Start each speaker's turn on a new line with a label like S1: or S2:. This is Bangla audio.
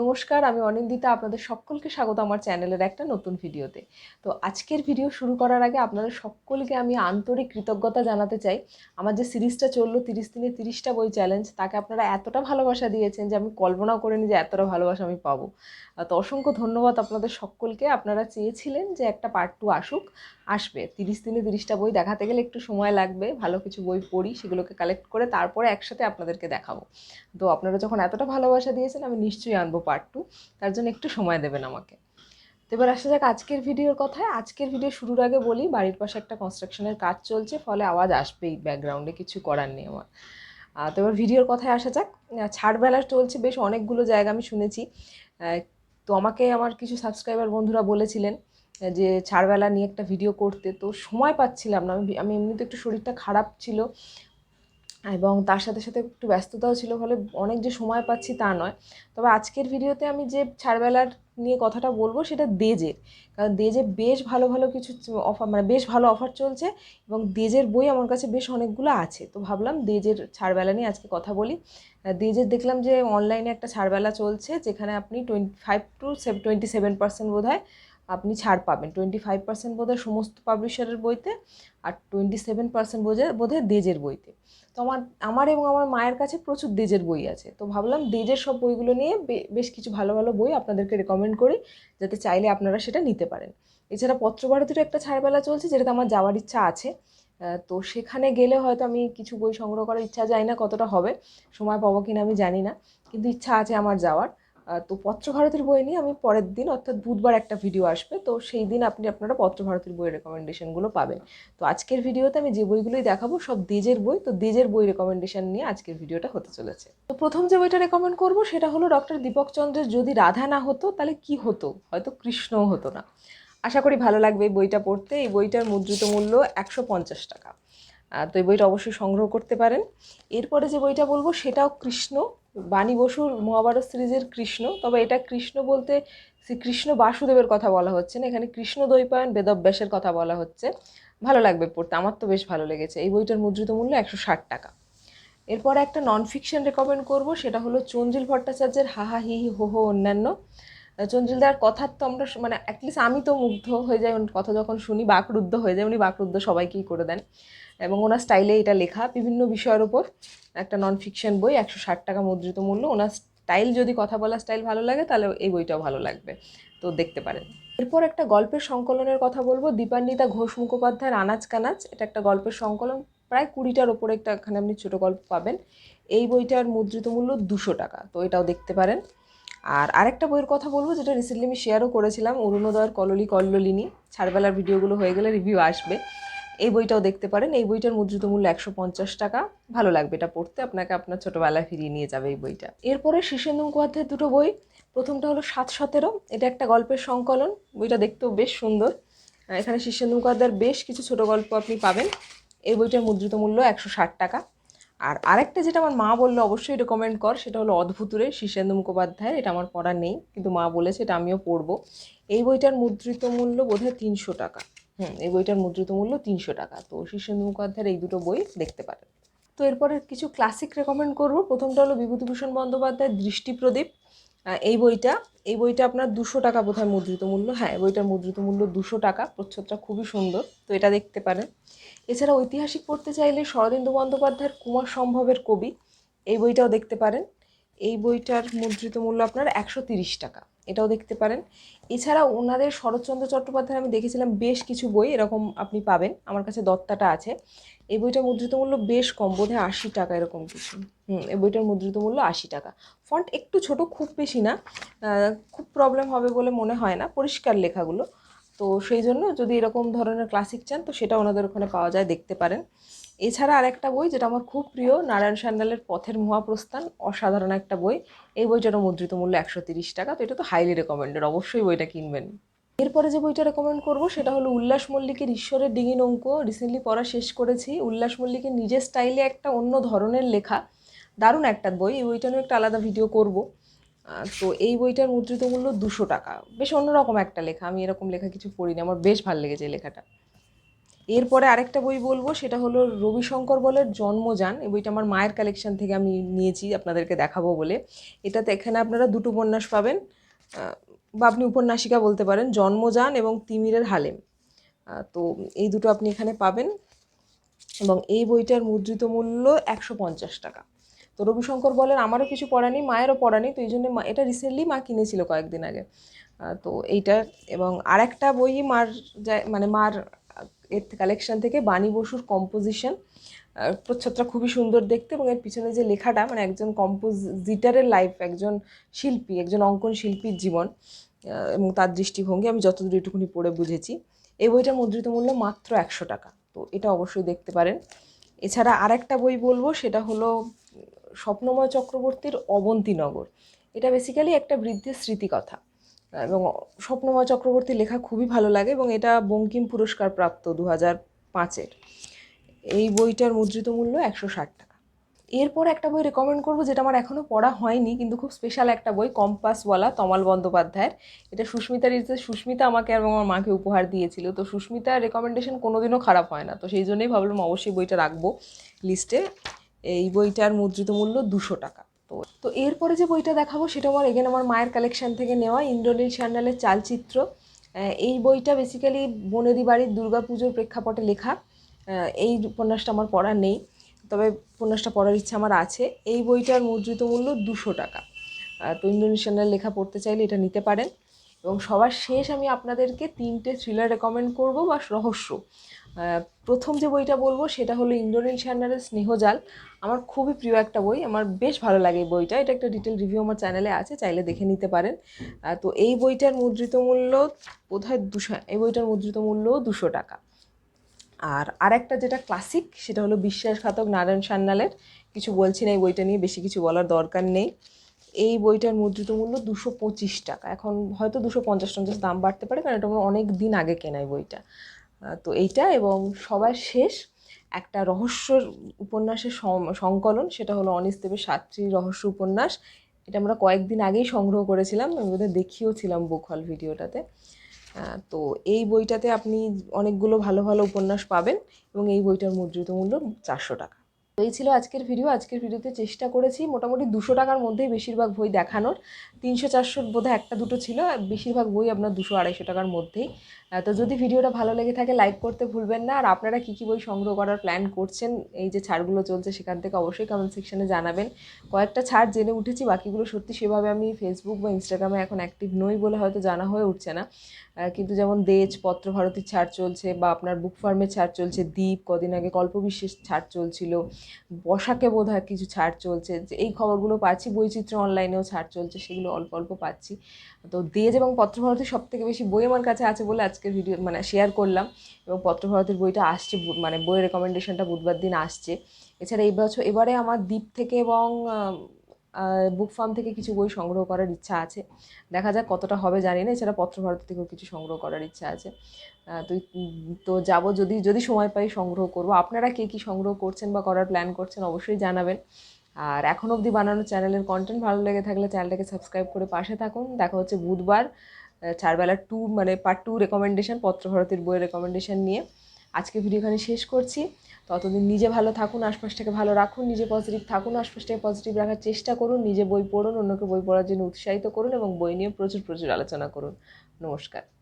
S1: নমস্কার, আমি অনিন্দিতা, আপনাদের সকলকে স্বাগত আমার চ্যানেলের একটা নতুন ভিডিওতে। তো আজকের ভিডিও শুরু করার আগে আপনাদের সকলকে আমি আন্তরিক কৃতজ্ঞতা জানাতে চাই। আমার যে সিরিজটা চলল, তিরিশ দিনে তিরিশটা বই চ্যালেঞ্জ তাকে আপনারা এতটা ভালোবাসা দিয়েছেন যে আমি কল্পনাও করিনি যে এতটা ভালোবাসা আমি পাবো। তো অসংখ্য ধন্যবাদ আপনাদের সকলকে। আপনারা চেয়েছিলেন যে একটা পার্ট টু আসুক, আসবে। তিরিশ দিনে তিরিশটা বই দেখাতে গেলে একটু সময় লাগবে। ভালো কিছু বই পড়ি, সেগুলোকে কালেক্ট করে তারপরে একসাথে আপনাদেরকে দেখাবো। তো আপনারা যখন এতটা ভালোবাসা দিয়েছেন, আমি নিশ্চয়ই আনব। পার্ট টু তার জন্য একটু সময় দেবেন আমাকে। তো এবার আসা যাক আজকের ভিডিওর কথায়। আজকের ভিডিও শুরুর আগে বলি, বাড়ির পাশে একটা কনস্ট্রাকশনের কাজ চলছে, ফলে আওয়াজ আসবেই ব্যাকগ্রাউন্ডে কিছু করার নেই আমার। তো এবার ভিডিওর কথায় আসা যাক। ছাড়বেলা চলছে বেশ অনেকগুলো জায়গা আমি শুনেছি। তো আমাকে আমার কিছু সাবস্ক্রাইবার বন্ধুরা বলেছিলেন যে ছাড়বেলা নিয়ে একটা ভিডিও করতে। তো সময় পাচ্ছিলাম না। আমি আমি এমনিতে একটু শরীরটা খারাপ ছিল। এবং তার সাথে সাথে একটু ব্যস্ততাও ছিল, ফলে অনেক যে সময় পাচ্ছি তা নয়। তবে আজকের ভিডিওতে আমি যে ছাড়বেলার নিয়ে কথাটা বলব, সেটা দেজের। কারণ দেজে বেশ ভালো ভালো কিছু অফার মানে বেশ ভালো অফার চলছে এবং দেজের বই আমার কাছে বেশ অনেকগুলো আছে। তো ভাবলাম দেজের ছাড়বেলা নিয়ে আজকে কথা বলি। দেজের দেখলাম যে অনলাইনে একটা ছাড়বেলা চলছে, যেখানে আপনি twenty five to seven twenty seven percent বোধ হয় আপনি ছাড় পাবেন। টোয়েন্টি ফাইভ পার্সেন্ট বোধ হয় সমস্ত পাবলিশারের বইতে আর টোয়েন্টি সেভেন পার্সেন্ট বোঝে বোধ হয় দেজের বইতে। তো আমার আমার এবং আমার মায়ের কাছে প্রচুর দেজের বই আছে। তো ভাবলাম দেজের সব বইগুলো নিয়ে বেশ কিছু ভালো ভালো বই আপনাদেরকে রেকমেন্ড করি, যাতে চাইলে আপনারা সেটা নিতে পারেন। এছাড়া পত্রভারতীর একটা ছাড়বেলা চলছে, যেটাতে আমার যাওয়ার ইচ্ছা আছে। তো সেখানে গেলে হয়তো আমি কিছু বই সংগ্রহ করার ইচ্ছা যায় না কতটা হবে। সময় পাবো কিনা আমি জানি না। কিন্তু ইচ্ছা আছে আমার যাওয়ার। তো পত্রভারতীর বই নিয়ে আমি পরের দিন, অর্থাৎ বুধবার একটা ভিডিও আসবে, তো সেই দিন আপনি আপনারা পত্রভারতীর বইয়ের রেকমেন্ডেশনগুলো পাবেন। তো আজকের ভিডিওতে আমি যে বইগুলোই দেখাবো, সব দেজের বই, তো দেজের বই রেকমেন্ডেশন নিয়ে আজকের ভিডিওটা হতে চলেছে। তো প্রথম যে বইটা রেকমেন্ড করব, সেটা হলো ডক্টর দীপক চন্দ্রের যদি রাধা না হতো, তাহলে কি হতো? হয়তো কৃষ্ণও হতো না। আশা করি ভালো লাগবে এই বইটা পড়তে। এই বইটার মুদ্রিত মূল্য একশো পঞ্চাশ টাকা। তো এই বইটা অবশ্যই সংগ্রহ করতে পারেন। এরপরে যে বইটা বলব, সেটাও কৃষ্ণ। বাণী বসুর মহাভারত সিরিজের কৃষ্ণ, তবে এটা কৃষ্ণ বলতে শ্রীকৃষ্ণ বাসুদেবের কথা বলা হচ্ছে না, এখানে কৃষ্ণ দ্বৈপায়ন বেদব্যাসের কথা বলা হচ্ছে। ভালো লাগবে পড়তে, আমার তো বেশ ভালো লেগেছে। এই বইটার মুদ্রিত মূল্য একশো ষাট টাকা। এরপরে একটা নন ফিকশন রেকমেন্ড করব, সেটা হলো চঞ্জিল ভট্টাচার্যের হাহা হি হি হো হো অন্যান্য। আহ, চঞ্জিলদার কথার তো আমরা মানে অ্যাটলিস্ট আমি তো মুগ্ধ হয়ে যাই কথা যখন শুনি বাকরুদ্ধ হয়ে যায় উনি বাকরুদ্ধ সবাইকেই করে দেন। এবং ওনার স্টাইলে এটা লেখা। বিভিন্ন বিষয়ের ওপর একটা নন ফিকশন বই একশো ষাট টাকা মুদ্রিত মূল্য। ওনার স্টাইল যদি কথা বলার স্টাইল ভালো লাগে তাহলে এই বইটাও ভালো লাগবে। তো দেখতে পারেন। এরপর একটা গল্পের সংকলনের কথা বলব। দীপান্বিতা ঘোষ মুখোপাধ্যায়ের আনাজ কানাজ। এটা একটা গল্পের সংকলন। প্রায় কুড়িটার ওপরে একটা এখানে আপনি ছোটো গল্প পাবেন। এই বইটার মুদ্রিত মূল্য দুশো টাকা। তো এটাও দেখতে পারেন। আর আরেকটা বইয়ের কথা বলব, যেটা রিসেন্টলি আমি শেয়ারও করেছিলাম, অরুণোদয়ের কললি কল্লোলিনী। ছাড়বেলার ভিডিওগুলো হয়ে গেলে রিভিউ আসবে। এই বইটাও দেখতে পারেন। এই বইটার মুদ্রিত মূল্য একশো পঞ্চাশ টাকা। ভালো লাগবে এটা পড়তে। আপনাকে আপনার ছোটোবেলায় ফিরিয়ে নিয়ে যাবে এই বইটা। এরপরে শীর্ষেন্দু মুখোপাধ্যায়ের দুটো বই। প্রথমটা হলো সাত সতেরো। এটা একটা গল্পের সংকলন। বইটা দেখতেও বেশ সুন্দর। এখানে শীর্ষেন্দু মুখোপাধ্যায়ের বেশ কিছু ছোট গল্প আপনি পাবেন। এই বইটার মুদ্রিত মূল্য একশো ষাট টাকা। আর আরেকটা যেটা আমার মা বলল অবশ্যই রেকমেন্ড কর সেটা হলো অদ্ভুতুরে শীর্ষেন্দু মুখোপাধ্যায়ের এটা আমার পড়া নেই কিন্তু মা বলেছে এটা আমিও পড়ব। এই বইটার মুদ্রিত মূল্য বোধহয় তিনশো টাকা। হুম এই বইটার মুদ্রিত মূল্য তিনশো টাকা। তো শীর্ষেন্দু মুখোপাধ্যায়ের এই দুটো বই দেখতে পারেন। তো এরপরে কিছু ক্লাসিক রেকমেন্ড করব। প্রথমটা হলো বিভূতিভূষণ বন্দ্যোপাধ্যায়ের দৃষ্টিপ্রদীপ। আহ, এই বইটা এই বইটা আপনার দুশো টাকা বোধহয় মুদ্রিত মূল্য। হ্যাঁ বইটার মুদ্রিত মূল্য দুশো টাকা। প্রচ্ছদটা খুবই সুন্দর। তো এটা দেখতে পারেন। এছাড়া ঐতিহাসিক পড়তে চাইলে শরদিন্দু বন্দ্যোপাধ্যায়ের কুমার সম্ভবের কবি। এই বইটাও দেখতে পারেন। এই বইটার মুদ্রিত মূল্য আপনার একশো তিরিশ টাকা। এটাও দেখতে পারেন। এছাড়া ওনাদের শরৎচন্দ্র চট্টোপাধ্যায় আমি দেখেছিলাম বেশ কিছু বই, এরকম আপনি পাবেন। আমার কাছে দত্তাটা আছে। এই বইটার মুদ্রিত মূল্য বেশ কম, বোধহয় আশি টাকা, এরকম কিছু। হুম, এই বইটার মুদ্রিত মূল্য আশি টাকা। ফন্ট একটু ছোট, খুব বেশি না। খুব প্রবলেম হবে বলে মনে হয় না। পরিষ্কার লেখাগুলো। তো সেই জন্য যদি এরকম ধরনের ক্লাসিক চান, তো সেটা ওনাদের ওখানে পাওয়া যায়, দেখতে পারেন। এছাড়া আরেকটা বই যেটা আমার খুব প্রিয়, নারায়ণ সান্যালের পথের মহাপ্রস্থান, অসাধারণ একটা বই। এই বইটারও মুদ্রিত মূল্য একশো তিরিশ টাকা, তো এটা তো হাইলি রেকমেন্ডেড অবশ্যই বইটা কিনবেন। এরপরে যে বইটা রেকমেন্ড করব, সেটা হলো উল্লাস মল্লিকের ঈশ্বরের ডিঙি নৌক। রিসেন্টলি পড়া শেষ করেছি। উল্লাস মল্লিকের নিজের স্টাইলে একটা অন্য ধরনের লেখা। দারুণ একটা বই। এই বইটা নিয়ে একটা আলাদা ভিডিও করব। তো এই বইটার মুদ্রিত মূল্য দুশো টাকা। বেশ অন্যরকম একটা লেখা। আমি এরকম লেখা কিছু পড়িনি। আমার বেশ ভালো লেগেছে এই লেখাটা। এরপরে আরেকটা বই বলব, সেটা হলো রবিশঙ্কর বলের জন্মযান। এই বইটা আমার মায়ের কালেকশন থেকে আমি নিয়েছি, আপনাদেরকে দেখাবো বলে। এটাতে এখানে আপনারা দুটো উপন্যাস পাবেন। বা আপনি উপন্যাসিকা বলতে পারেন, জন্মযান এবং তিমিরের হালেম। তো এই দুটো আপনি এখানে পাবেন। এবং এই বইটার মুদ্রিত মূল্য একশো পঞ্চাশ টাকা। তো রবিশঙ্কর বলেন, আমারও কিছু পড়া নেই, মায়েরও পড়া নেই, তো এই জন্য এটা রিসেন্টলি মা কিনেছিল কয়েকদিন আগে। তো এইটা এবং আরেকটা বই মার মানে মার এর কালেকশন থেকে বাণী বসুর কম্পোজিশন প্রচ্ছদটা খুবই সুন্দর দেখতে এবং এর পিছনে যে লেখাটা মানে একজন কম্পোজিটারের লাইফ একজন শিল্পী, একজন অঙ্কন শিল্পীর জীবন এবং তার দৃষ্টিভঙ্গি, আমি যতদূর এটুকুনি পড়ে বুঝেছি, এই বইটার মুদ্রিত মূল্য মাত্র একশো টাকা। তো এটা অবশ্যই দেখতে পারেন। এছাড়া আরেকটা বই বলব, সেটা হলো স্বপ্নময় চক্রবর্তীর অবন্তীনগর এটা বেসিক্যালি একটা বৃদ্ধের স্মৃতিকথা। এবং স্বপ্নময় চক্রবর্তীর লেখা খুবই ভালো লাগে এবং এটা বঙ্কিম পুরস্কার প্রাপ্ত দু হাজার পাঁচের। এই বইটার মুদ্রিত মূল্য একশো ষাট টাকা। এরপর একটা বই রেকমেন্ড করব, যেটা আমার এখনও পড়া হয়নি, কিন্তু খুব স্পেশাল একটা বই, কম্পাসওয়ালা তমাল বন্দ্যোপাধ্যায়ের। এটা সুস্মিতার ইচ্ছে সুস্মিতা আমাকে এবং আমার মাকে উপহার দিয়েছিল। তো সুস্মিতার রেকমেন্ডেশন কোনোদিনও খারাপ হয় না। তো সেই জন্যই ভাবলাম অবশ্যই বইটা রাখব লিস্টে এই বইটার মুদ্রিত মূল্য দুশো টাকা। তো তো এরপরে যে বইটা দেখাবো, সেটা আমার এগেন আমার মায়ের কালেকশন থেকে নেওয়া ইন্দ্রনীল স্যান্ডালের চালচিত্র। এই বইটা বেসিক্যালি বনেদি বাড়ির দুর্গাপুজোর প্রেক্ষাপটে লেখা। এই উপন্যাসটা আমার পড়া নেই, তবে উপন্যাসটা পড়ার ইচ্ছা আমার আছে। এই বইটার মুদ্রিত মূল্য দুশো টাকা। তো ইন্দোনেশিয়ানের লেখা পড়তে চাইলে এটা নিতে পারেন। এবং সবার শেষ আমি আপনাদেরকে তিনটে থ্রিলার রেকমেন্ড করব বা রহস্য। প্রথম যে বইটা বলব সেটা হলো ইন্দ্রনীল স্যান্ডারের স্নেহজাল আমার খুবই প্রিয় একটা বই, আমার বেশ ভালো লাগে এই বইটা। এটা একটা ডিটেল রিভিউ আমার চ্যানেলে আছে, চাইলে দেখে নিতে পারেন। তো এই বইটার মুদ্রিত মূল্য বোধহয় দুশো, এই বইটার মুদ্রিত মূল্য দুশো টাকা। আর আরেকটা যেটা ক্লাসিক সেটা হলো বিশ্বাসঘাতক নারায়ণ সান্যালের। কিছু বলছি না এই বইটা নিয়ে, বেশি কিছু বলার দরকার নেই। এই বইটার মুদ্রিত মূল্য দুশো পঁচিশ টাকা। এখন হয়তো দুশো পঞ্চাশ টঞ্চাশ দাম বাড়তে পারে, কারণ এটা আমার অনেক দিন আগে কেনা এই বইটা। তো এইটা এবং সবার শেষ একটা রহস্য উপন্যাসের সংকলন, সেটা হলো অনিস দেবের সাতটি রহস্য উপন্যাস। এটা আমরা কয়েকদিন আগেই সংগ্রহ করেছিলাম, আমি বোধহয় দেখিয়েওছিলাম বুক হল ভিডিওটাতে তো এই বইটাতে আপনি অনেকগুলো ভালো ভালো উপন্যাস পাবেন এবং এই বইটার মুদ্রিত মূল্য চারশো টাকা। তো এই ছিল আজকের ভিডিও আজকের ভিডিওতে চেষ্টা করেছি মোটামুটি দুশো টাকার মধ্যেই বেশিরভাগ বই দেখানোর। তিনশো চারশোর বোধহয় একটা দুটো ছিল, বেশিরভাগ বই আপনার দুশো আড়াইশো টাকার মধ্যেই। তো যদি ভিডিওটা ভালো লেগে থাকে লাইক করতে ভুলবেন না। আর আপনারা কী কী বই সংগ্রহ করার প্ল্যান করছেন, এই যে ছাড়গুলো চলছে সেখান থেকে অবশ্যই কমেন্ট সেকশনে জানাবেন। কয়েকটা ছাড় জেনে উঠেছি, বাকিগুলো সত্যি সেভাবে আমি ফেসবুক বা ইনস্টাগ্রামে এখন অ্যাক্টিভ নই বলে হয়তো জানা হয়ে উঠছে না। কিন্তু যেমন দেজ পত্রভারতীর ছাড় চলছে বা আপনার বুক ফার্মের ছাড় চলছে দ্বীপ কদিন আগে কল্পবিশ্বের ছাড় চলছিল। বসাকে বোধ হয় কিছু ছাড় চলছে। যে এই খবরগুলো পাচ্ছি, বৈচিত্র্য অনলাইনেও ছাড় চলছে, সেগুলো অল্প অল্প পাচ্ছি। তো দেজ এবং পত্রভারতী সব থেকে বেশি বই আমার কাছে আছে বলে আজকের ভিডিও মানে শেয়ার করলাম এবং পত্রভারতীর বইটা আসছে মানে বইয়ের রেকমেন্ডেশনটা বুধবার দিন আসছে। এছাড়া এই বছর, এবারে আমার দ্বীপ থেকে এবং বুক ফার্ম থেকে কিছু বই সংগ্রহ করার ইচ্ছা আছে। দেখা যাক কতটা হবে, জানি না, এছাড়া পত্রভারতী থেকেও কিছু সংগ্রহ করার ইচ্ছা আছে। তো তো যাব যদি যদি সময় পাই সংগ্রহ করব। আপনারা কে কী সংগ্রহ করছেন বা করার প্ল্যান করছেন অবশ্যই জানাবেন। আর এখন অবধি বানানো চ্যানেলের কন্টেন্ট ভালো লেগে থাকলে চ্যানেলটাকে সাবস্ক্রাইব করে পাশে থাকুন। দেখা হচ্ছে বুধবার চারবেলা টু মানে পার্ট টু রেকমেন্ডেশন পত্রভারতীর বইয়ের রেকমেন্ডেশন নিয়ে। আজকে ভিডিও এখানে শেষ করছি। ততদিন নিজে ভালো থাকুন, আশপাশটাকে ভালো রাখুন, নিজে পজিটিভ থাকুন, আশপাশটাকে পজিটিভ রাখার চেষ্টা করুন, নিজে বই পড়ুন, অন্যকে বই পড়ার জন্য উৎসাহিত করুন এবং বই নিয়ে প্রচুর প্রচুর আলোচনা করুন। নমস্কার।